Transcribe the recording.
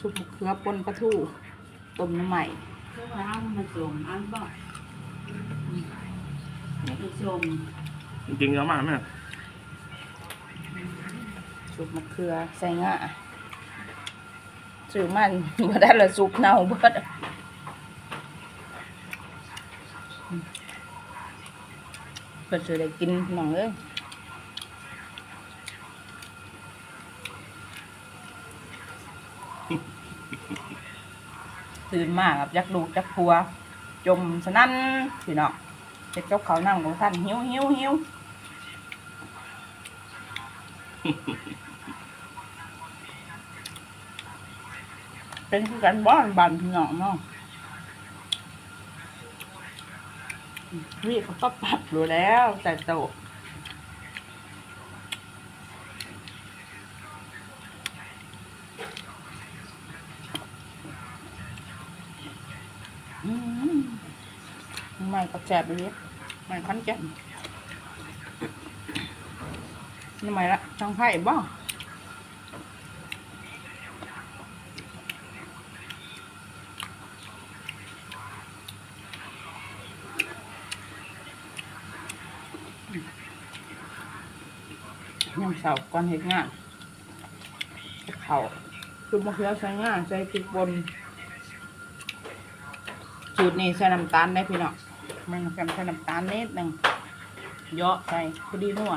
ซุปมะเขือปนปลาทูต้มน้ำใหม่เพื่อว่าเอามาส่งอันบ่ไปส่งจริงๆเยอะมากแม่ซุปมะเขือใส่งาซื้อมันบ่ได้ละซุปเน่าเบิดเพิ่นสิได้กินน้องเอ้ย ตื่นมากับยักลูกยักพัว จมสนั่นพี่น้องเจ็ดกับเขานั่งของท่านหิวหิวหิวเป็นคือกันบ้านบันพี่น้องเนาะนี่เขาก็ปรับรู้แล้วแต่โต มไม่ก็แสบไปเลยไม่คันแก่นนี่ไม่ละช่างไพ่บ้ายังเสาก่อนเห็ดงานเขาคือมะเขือใส่งานใส่พริกบน สูตรนี่ใส่น้ำตาลได้พี่น้องมันแกมใส่น้ำตาลนิดหนึ่งเยอะใส่พอดีนัว